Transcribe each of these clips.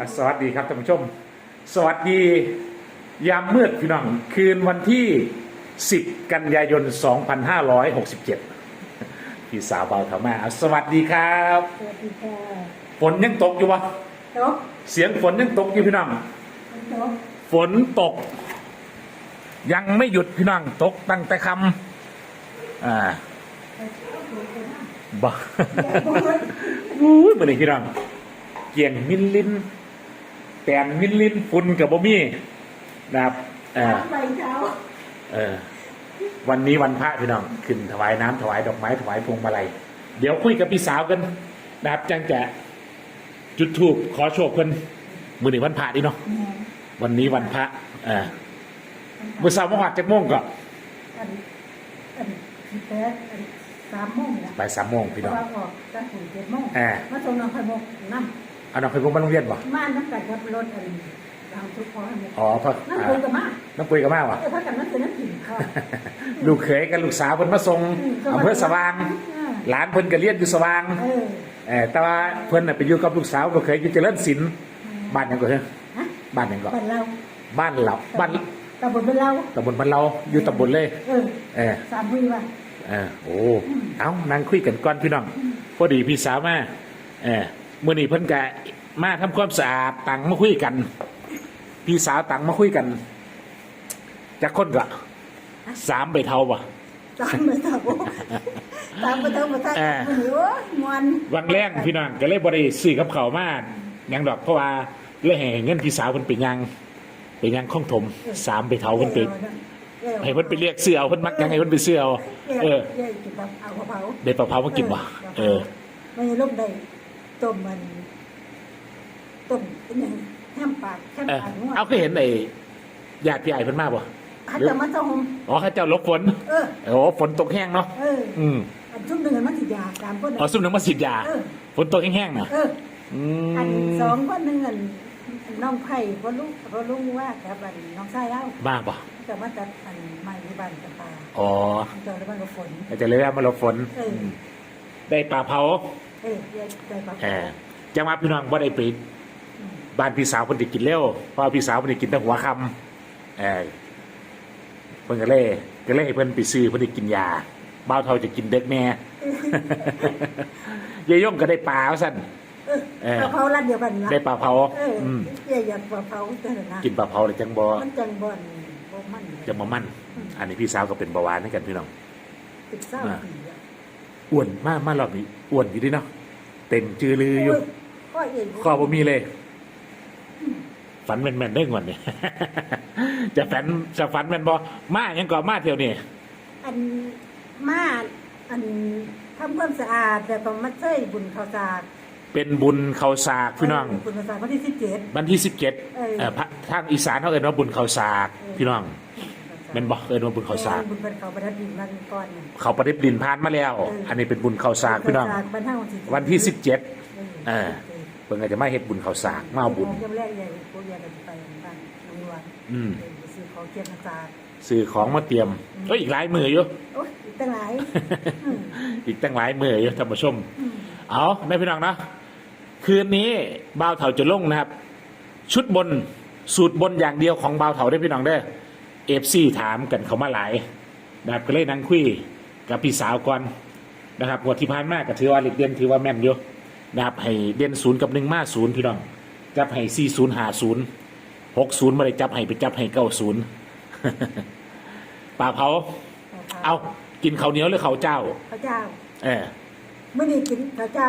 อะสวัสดีครับท่านผู้ชม สวัสดียามมืดพี่น้อง คืนวันที่ 10 กันยายน 2567 พี่สาวเบาเถามาอะสวัสดีครับสวัสดีค่ะฝนยังตกอยู่วะโต๊ะเสียงฝนยังตกอยู่พี่น้องโต๊ะฝนตก ยังไม่หยุดพี่น้องตกตั้งแต่คำอ่าบ้า อุ้ยมาเลยพี่น้องเกี่ยงมิลลิน แตนมิลลินฝุ่นกับบ่มีนะครับเออใบเช้าเออวันนี้วันพระพี่น้องขึ้นถวายน้ำถวายดอกไม้ถวายพวงมาลัยเดี๋ยวคุยกับพี่สาวกันนะครับจังแกะจุดทูบขอโชคเพิ่นมือหนึ่งวันพระดิเนาะวันนี้วันพระเออเมื่อสาวมหอดจากโมงก็อันอันพี่แป๊ดอันสามโมงนะบ่ายสามโมงพี่น้องเราออกตั้งถึงเจ็ดโมงอ่ามาส่งน้องไข่มุกน้เอาน้องไปพวงมาโรงเรียนบ่ำมาน้ำกันกับรถอันทางทุกคนเนี่ยอ๋อพระนั่นอ่าคุยกับมาน้องปุยกับมาวะเออถ้ากันนั่นคือนั่นถิ่นค่ะลูกเขยกับลูกสาวเพิ่นมาส่งอำเภอสว่างอ่าหลานเพิ่นก็เรียนอยู่สว่างเออเออแต่ว่าเพิ่นน่ะไปอยู่กับลูกสาวลูกเขยอยู่เจริญศิลป์บ้านหยังก็เฮ้ยฮะบ้านหยังก็บ้านเราบ้านเราบ้านตำบลเป็นเราตำบลบ้านเราอยู่ตำบลเลย เออเออสามวีว่ะเออโอ้ เอานั่งคุยกันก่อนพี่น้องพอดีพี่สาวมาเออ มื้อนี้เพิ่นก็มาทำความสะอาดตังมาคุยกัน พี่สาวตังมาคุยกันจักคนก็สามใบเทาบ่สามมือเท่าสามมือเท่ามาทักเออมันอยู่มวนวังแรกพี่น้องก็เลยบ่ได้ซื้อกับเขาวมาหยังดอกเพราะว่าเลยให้เงินพี่สาวเพิ่นไปยังไปยังข้องถมสามไปเทาเพิ่นไปให้เพิ่นไปเรียกเสื้อเอาเพิ่นมักยังให้เพิ่นไปเสื้อเอาเออเออกินแบบเอากระเพราได้ปลาเผามากินบ่เออไม่ลูกได้ ต้มมันต้มเป็นหยังแฮมปากแฮมเออปากนวดเอาก็เห็นไอ้ญาติพี่ไอ้เพิ่นมาบ่ฮัตจะมาต้มอ๋อเขาเจ้าลบฝนเออ โอ้ฝนตกแห้งเนาะเออ อืมอันชุ่มหนึ่งมันสิยาตามคนอ๋อซุ่มน้ำมาฉีดยาเออ ฝนตกแห้งๆน่ะเออ อือันมสองคนหนึ่งอันน้องไผ่พ่อลูกพ่อลูกว่ากับอันน้องชายเล่าบ้าบ่จะมาตัดอันไม้ที่บ้านกับปลาอ๋อเจอแล้วมันก็ฝน อาจจะเลยว่ามาลบฝนเอออื มได้ปลาเผา เออเดี๋ยวใจปลาเออจังว่าพี่น้องบ่ได้ไปบ้านพี่สาวเพิ่นสิกินเร็วเพราะว่าพี่สาวเพิ่นสิกินแต่หัวค่ำเออเพิ่นก็เลยก็เลยให้เพิ่นไปซื้อเพิ่นสิกินยาบ่าวเฒ่าจะกินเด็กแน่ยายยงก็ได้ปลาว่าซั่น เออเออ ปลาเผาร้านเดียวกันนะได้ปลาเผาเอออืมเดี๋ยวอยากปลาเผาเจอนะกินปลาเผาเลยจังบ่มันจังบ่อนบ่มันจะมามั่น อันนี้พี่สาวก็เป็นเบาหวานให้กันพี่น้อง ติดเศร้าปีอะ อ้วนมากมารอบนี้อ้วนอยู่ดิเนาะเต็มจือลืออยู่โข้อเอ็นข้อบ่มีเลย ฝันแม่นๆได้งวดนี่จะฝันจะฝันแม่นบ่มาหยังก่อมาเที่ยวนี่อันมาอันทำความสะอาดแต่ต้องมาเช้ยบุญข้าวสากเป็นบุญเขาสากพี่น้อง บุญข้าวสากวันที่สิบเจ็ดวันที่สิบเจ็ดเออทางอีสานเขาเอ่นว่าบุญเขาสากพี่น้อง แม่นบ่เอ่นว่าบุญเขาสากบุญเป็นเขาประดับดินมันก่อนน่ะ เขาประดิบดินพานมาแล้ว เอออั อันนี้เป็นบุญเขาสากพี่น้องบุญข้าวสากบ้านเฮาสิวันที่สิบเจ็ดเออเออเพิ่นก็จะมาเฮ็ดบุญเขาสากมาเอาบุญเริ่มแรกใหญ่พวกใหญ่กันไปบ้านน้องนวลอืมเออไปซื้อของเกียรติศาสตร์ซื้อของมาเตรียมก็อีกหลายมืออยู่ โอ้ยอีกตั้งหลายอืมอีกตั้งหลายมืออยู่ท่านผู้ชม อืมเอาได้พี่น้องนะคืนนี้บ่าวเถาจะลงนะครับ ชุดบนสูตรบนอย่างเดียวของบ่าวเถาได้พี่น้องได้ เอฟซีถามกันเขามาหลายนะครับก็เลยนั่งคุยกับพี่สาวก่อนนะครับงวดที่ผ่านมาก็ถือว่าเล็กเด่นถือว่าแม่นอยู่นะครับให้เด่นศูนย์กับหนึ่งมาศูนย์พี่น้องจับให้สี่ศูนย์หาศูนย์หกศูนย์มาเลยจับให้ไปจับให้เก้าศูนย์ป่าเผาเอากินข้าวเหนียวหรือข้าวเจ้าพระเจ้า เออเมื่อนี้กินพระเจ้า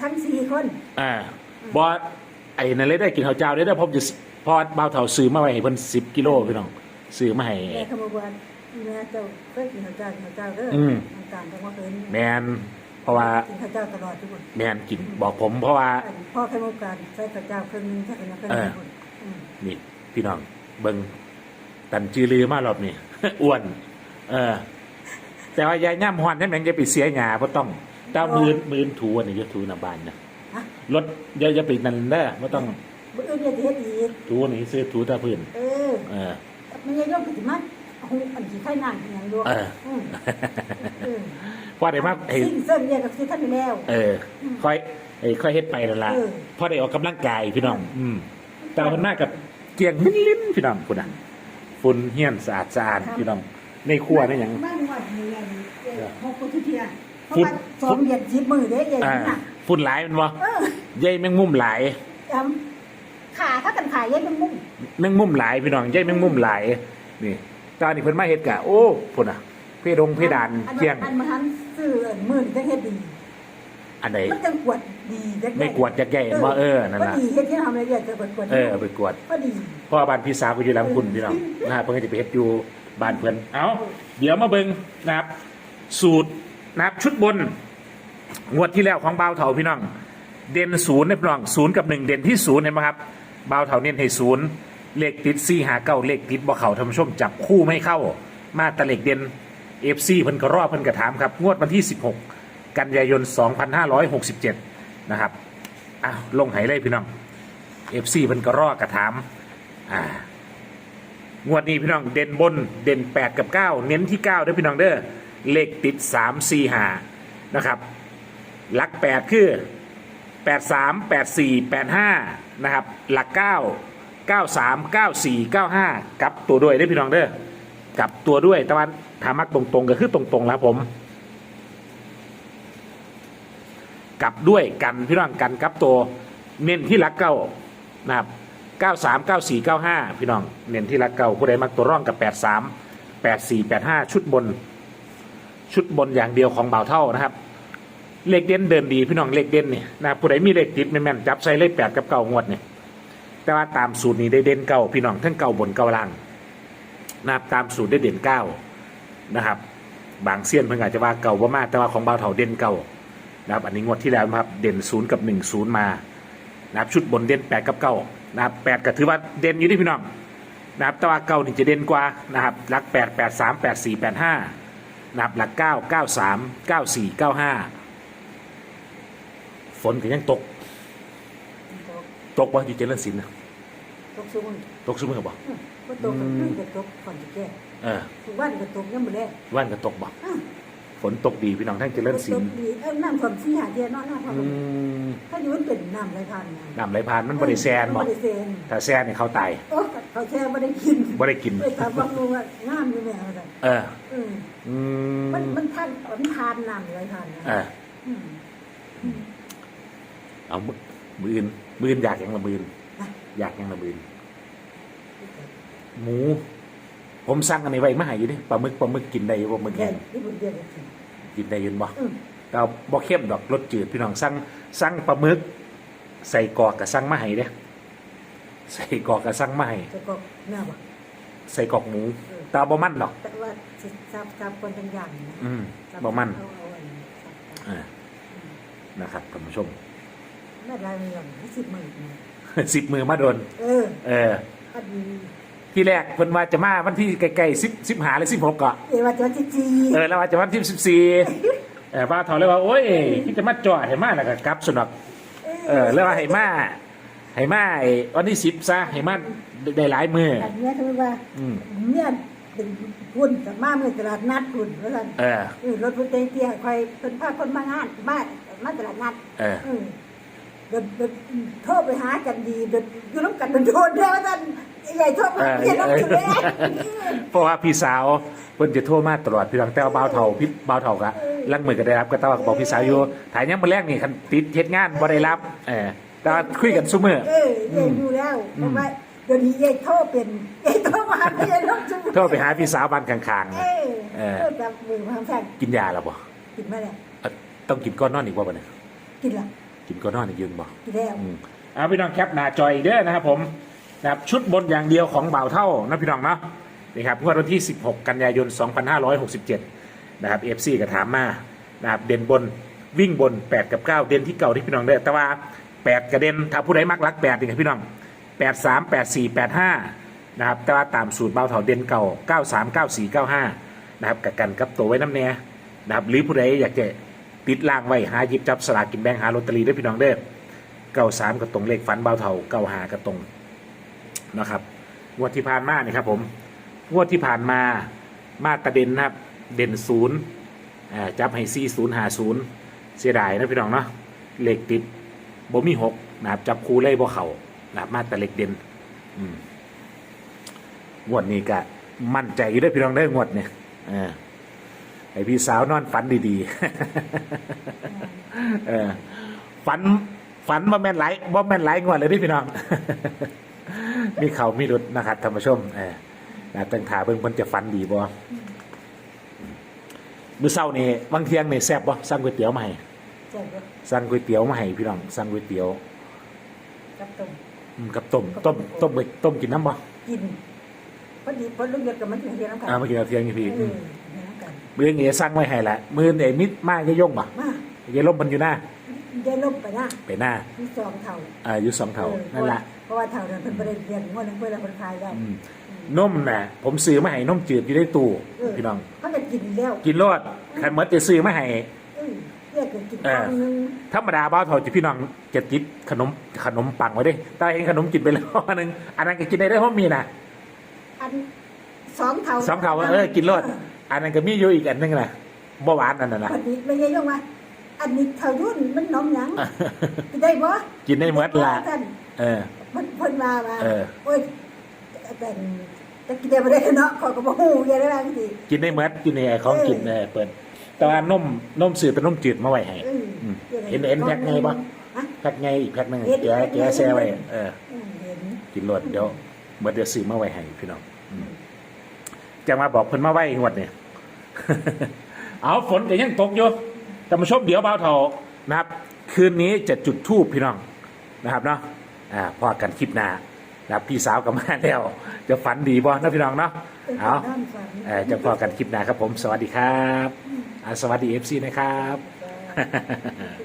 ทั้งสี่คนอ่าบอไอ้นั่นเลยได้กินข้าวเจ้าได้ได้ผมจะพอบ่าวเถาซื้อมาไว้ให้เพิ่นสิบกิโลพี่น้อง ซื้อมาให้แม่ขบวนแม่เจ้าเคยกินพระเจ้ากินพระเจ้าเด้ออืมน้ำตาลจังว่าเพิ่นแมนเพราะว่ากินพระเจ้าตลอดทุกคนแมนกินบอกผมเพราะว่า พ่อแค่มุกการใช้พระเจ้าครึ่งหนึงใช้พระเจ้าครึ่งหนึงทุกคนอืมนี่ พี่น้องเบิงตันจือลือมารอบนี้อ้วน เออ แต่ว่ายายย่ำฮอนนั่นแม่งจะไปเสียหยาเพราะต้องเจ้ามือมือถูอันนี้จะถูหน้าบ้านนะฮะรถอย่าอย่าไปนั่นเด้อไม่ต้องมื้ออื่นเนี่ยสิเฮ็ดอีกถูอันนี้ซื้อถูตาพื้น เออ เออ มันยังย่อมสิมันเอาอันสิไข่น้ำอีหยังอยู่เออมเออพอได้มากไอ้สิ่งเส้นเนี่ยก็สิท่านอยู่แล้ว เออคอยเอ้ยค่อยเฮ็ดไปนั่นละเออพอได้ออกกำลังกายพี่น้อง อืมแต่ว่ามันมากกับเกียงลิ้นลิ้นพี่น้องคุณอะฝุ่นเฮี้ยนสะอาดสะอาดพี่น้องในครัวนี่หยัง บ้านวัดเมืองเอ่อหกพุทธเทียเพราะฟุตว่าสองเหยียดจิบมือเด้ใหญ่อ่าน่ะฝุ่นหลายแมันบ่เออใยแมงมุมหลายจำขาถ้ากันขายยัยเป็นมุ้ง แมงมุมหลายพี่น้องใยแมงมุมหลายนี่ตอนนี้เพิ่นมาเฮ็ดกะโอ้พุ่นอะ เพดงเพดานอันเกียงอันมาทันซื้อมื่นจะเฮ็ดดี อันไหนมันจังกวดดีจังไม่กวดจักใหญ่บ่เออนั่นก็ล่ะดีเฮ็ดที่ทำอะไรเดี๋ยวจะกวดกวดเออเอาไปกวดก็ดีเพราะว่าบ้านพี่สาวก็อยู่ลำคุณพี่น้องนะฮะเพิ่นก็จะไปเฮ็ดอยู่บ้านเพิ่นเอาเดี๋ยวมาเบิ่งนะครับ สูตรนะครับชุดบนงวดที่แล้วของบ่าวเถาพี่น้อง เด่นศูนย์นะพี่น้องศูนย์กับหนึ่งเด่นที่ศูนย์เห็นไหมครับบ่าวเถาเน้นให้ศูนย์ เลขติดซี่หาเก้าเลขติดบ่เข่าท่านผู้ชมจับคู่ไม่เข้า มาตะเลขเด่นเอฟซีเพิ่นก็รอบเพิ่นก็ถามครับ งวดวันที่ 16 กันยายน 2567 นะครับอ้าวลงไหเลยพี่น้องเอฟซีเพิ่นก็รอกระถามอ่างวดนี้พี่น้องเด่นบนเด่น 8 กับ 9 เน้นที่9เด้อพี่น้องเด้อเลขติด 3 4 5นะครับ หลักแปดคือแปดสามแปดสี่แปดห้านะครับหลักเก้าเก้าสามเก้าสี่เก้าห้ากลับตัวด้วยได้พี่น้องเด้อกลับตัวด้วยแต่ว่าถามักตรงๆก็คือตรงๆแล้วผมกลับด้วยกันพี่น้องกันกลับตัวเน้นที่หลักเก้านะครับเก้าสามเก้าสี่เก้าห้าพี่น้องเน้นที่หลักเก้าผู้ใดมักตัวร่องกับแปดสามแปดสี่แปดห้าชุดบน ชุดบนอย่างเดียวของเบาเท่านะครับเลขเด่นเดินดีพี่น้องเลขเด่นนี่นะผู้ใดมีเลขติดแม่นๆจับใส่เลขแปดกับเก้างวดเนี่ย แต่ว่าตามสูตรนี้ได้เด่นเก้าพี่น้องทั้งเก้าบนเก้าล่างนะครับตามสูตรได้เด่นเก้านะครับ บางเซียนเพิ่งอาจจะว่าเก่าว่ามากแต่ว่าของเบาวเถาเด่นเก้านะครับอันนี้งวดที่แล้วนะครับเด่นศูนย์กับหนึ่งศูนย์มานะครับชุดบนเด่นแปดกับเก้านะครับแปดก็ถือว่าเด่นอยู่ที่พี่น้องนะครับแต่ว่าเก้านี่จะเด่นกว่านะครับหลักแปดแปดสามแปดสี่แปดห้านะครับหลักเก้าเก้าสามเก้าสี่เก้าห้าฝนก็ยังตก ตกบ่อยู่เจริญศิลป์นะตกสูงตกซุมือบ่ก็ตกกับขึ้นกับตกก่อนจะแก้เออทุกวันก็ตกยังบ่ได้ว่านก็ตกบ่ฝนตกดีพี่น้องทั้งเจริญศิลตป์กดีเอ้าน้ำความสี่หาเทียนเนาะน้ำความอืมถ้าอยู่มันเป็นน้ำไรพันนะน้ำไหลผ่านมันบ่ได้แซนบ่บ่ได้แซนถ้าแซนนี่เขาตายโอ้เขาแช่บ่ได้กินบ่ได้กินไปถามบางลุงว่างามอยู่แม่ว่าซั่นเออเอออืมันมมันทันมันทานน้ำไรพันนะเอออืมเอามือมืออื่น มืออื่นอยากหยังละมืออื่นนะอยากหยังละมืออื่นหมู ผมสั่งอันนี้ไว้มาให้อยู่ดิปลาหมึกปลาหมึกกินได้บ่หมึกแค่แห้งที่บุญเดียวกัน กินได้อยินบ่อืม แต่ว่าบ่เข้มดอกรสจืดพี่น้องสั่งสั่งปลาหมึก ใส่กรอกกับสั่งมาให้เด้ใส่กรอกกับสั่งมาให้จะก็แม่บ่ใส่กรอกหมูแตาบ่มันดอก แต่ว่าสิทราบทราบคนทั้งอย่างนะอืมทราบ่มัน เอาเอาอันนี้ทราบอ่านะครับท่านผู้ชม ไม่ได้เงินให้สิบหมื่นนะสิบมือมาโดน เออเออ พอดีที่แรกเพิ่นว่าจะมาวันที่ใกล้ๆสิบสิบหาหรือสิบหกก็เอว่าจะจีจีเออแล้วว่าจะวันที่สิบสี่เออป้าถอนเลยว่าโอ้ยที่จะมาจอดให้มาแล้วก็กลับสนอกเออแล้วว่าให้มาให้มาไอ้วันที่สิบซะให้มาได้หลายมืออันเนี้ยคือว่าอืมเนี่ยเป็นพุ่นกับมาเมื่อตลาดนัดพุ่นว่าซั่นเออเออรถพุ่นเตี้ยๆคอยเป็นพาคนมางานบ้านมาตลาดนัด เออ เออเดินเดินโทรไปหากันดีเดินอยู่น้ำกันโดนๆเด้อว่าซั่นใหญ่โทรมาเออเรียนน้ำจุดเลยเพราะว่าพี่สาวเพิ่นจะโทรมาตลอดพี่น้องแต่ว่าบ่าวเฒ่าพี่บ่าวเฒ่ากะลังมือก็ได้รับก็ตะว่าบอกพี่สาวอยู่ถ่ายยังมื้อแรกนี่คันติดเฮ็ดงานบ่ได้รับเออแต่ว่าคุยกันซุมื้อเออเรียนอยู่แล้วเพราะว่าเดี๋ยวนี้ยายโทรเป็นยายโทรมาไม่ยายน้ำจุดโทรไปหาพี่สาวบ้านข้างๆเอน่ะอเออเออจับมือมาแฟนกินยาแล้วบ่กินมาแล้วเอ่อต้องกินก้อนนอนอีกบ่บัดนี้กินละ กินก้อนนอนอีกยืนบ่กินแล้วอืมเอาพี่น้องแคปหน้าจอยเด้อนะครับผมนะครับชุดบนอย่างเดียวของบ่าวเท่านะพี่น้องเนาะนี่ครับงวดวันที่ 16 กันยายน 2567 นะครับ FC ก็ถามมานะครับเด่นบนวิ่งบน 8 กับ 9 เด่นที่เก่าที่พี่น้องเด้อแต่ว่า 8กระเด็นถ้าผู้ใดมักรัก8นี่ครับพี่น้อง 8 3 8 4 8 5 นะครับแต่ว่าตามสูตรเบาเถาเด่นเก่า 9 3 9 4 9 5 นะครับกับกันกับตัวไว้น้ำแน่นะครับหรือผู้ใดอยากจะ ติดล่างไว้หาหยิบจับสลากกินแบงหาลอตเตอรี่ด้วยพี่น้องเด้อเก้าสามก็ตรงเลขฝันเบาเท่าเก้าหาก็ตรงนะครับงวดที่ผ่านมาเนี่ยครับผมงวดที่ผ่านมามาตรเด่นนะครับ เด่นศูนย์จับให้สี่ศูนย์หาศูนย์เสียดายนะพี่น้องเนาะเลขติดบ่มีหกนะครับจับคู่เลยบ่เขานะครับมาแต่เล็กเด่นอืมงวดนี้ก็มั่นใจอยู่ด้อพี่น้องได้งวดเนี่ยเออ ไอพี่สาวนอนฝันดีๆเออฝันฝันว่าแม่นไหลว่าแม่นไหลงวดเลยที่พี่น้อง มีเขามีรุดนะครับท่านผู้ชมเออนะตั้งถาเบิ่งเพิ่นจะฝันดีบ่มื้อเช้านี่บางเที่ยงนี่แซ่บบ่สั่งก๋วยเตี๋ยวมาให้เจ็บเลยสั่งก๋วยเตี๋ยวมาให้พี่น้องสั่งก๋วยเตี๋ยวกับตุ่มอืมกับต้มต้มต้มไปต้มกินน้ำบ่กินพอดีพอลูกเด็กกับมันถึงเรียนน้ำกันอ่ามากินเอาเที่ยงนี่พี่ เออเรียนน้ำกันมื้อนี้สั่งไว้ให้ละมื้อนี้มิดมาจะยงบ่มาอยายลมมันอยู่หน้าได้ลบไปนะไปหน้าที่สองเท่าอ่าอยู่สองเท่าออนั่นละเพราะว่าเท่านั้นเป็นประเด็นเรียนงวดนึงเพื่อนเราคนขายได้อืมนมน่ะ ผมซื้อมาให้นมจืดอยู่ในตู้เออพี่น้องเขาจะกินแล้วกินรอดคันหมดจะซื้อมาให้เออเรียกกินเออคำนึงธรรมดาบ้าวเถาจะพี่น้องจะติดขนมขนมปังไว้เด้แต่เห็นขนมกินไปแล้วอันนึงอันนั้นก็กินได้ได้เพราะมีน่ะอันสองเท่าสองเท่าว่าเออกินรอด อันนั้นก็มีอยู่อีกอันนึงน่ะบ่หวานอันนั้นน่ะพอดีไม่ใช่ยังว่า อันนี้เท่ายุ่นมันน้องหยังกินได้บ่กินได้หมดละท่านเออ มันเพิ่นมาว่าเออ โอ้ยแต่แต่กินได้บ่ได้เนาะขอยก็บ่ฮู้ยังได้ว่าจังซี่กินได้หมดกินในไอ้ของกินเออเปิดแต่ว่านมนมซื้อเป็นนมจืดมาไว้ให้ เอออืมเห็นเห็นแพ็คไงบ่ ฮะ แพ็คไงอีกแพ็คหนึงเห็น แกะแกะแซ่ไว้เออเออเห็น กินรสเดี๋ยวเมื่อเดี๋ยวซื้อมาไว้ให้พี่น้องอืม จะมาบอกเพิ่นมาไว้งวดเนี่ย เอาฝนก็ยังตกอยู่แต่มาชมเดี๋ยวเบาเท่านะครับ คืนนี้จะจุดทูบพี่น้องนะครับเนาะอ่าพอกันคลิปหน้านะครับพี่สาวกับมาแล้ว จะฝันดีบ่นะพี่น้องเนาะเป็นเอาคนด้านฝันเออจะพอกันคลิปหน้าครับผม สวัสดีครับอ่าสวัสดีเอฟซีนะครับจ้า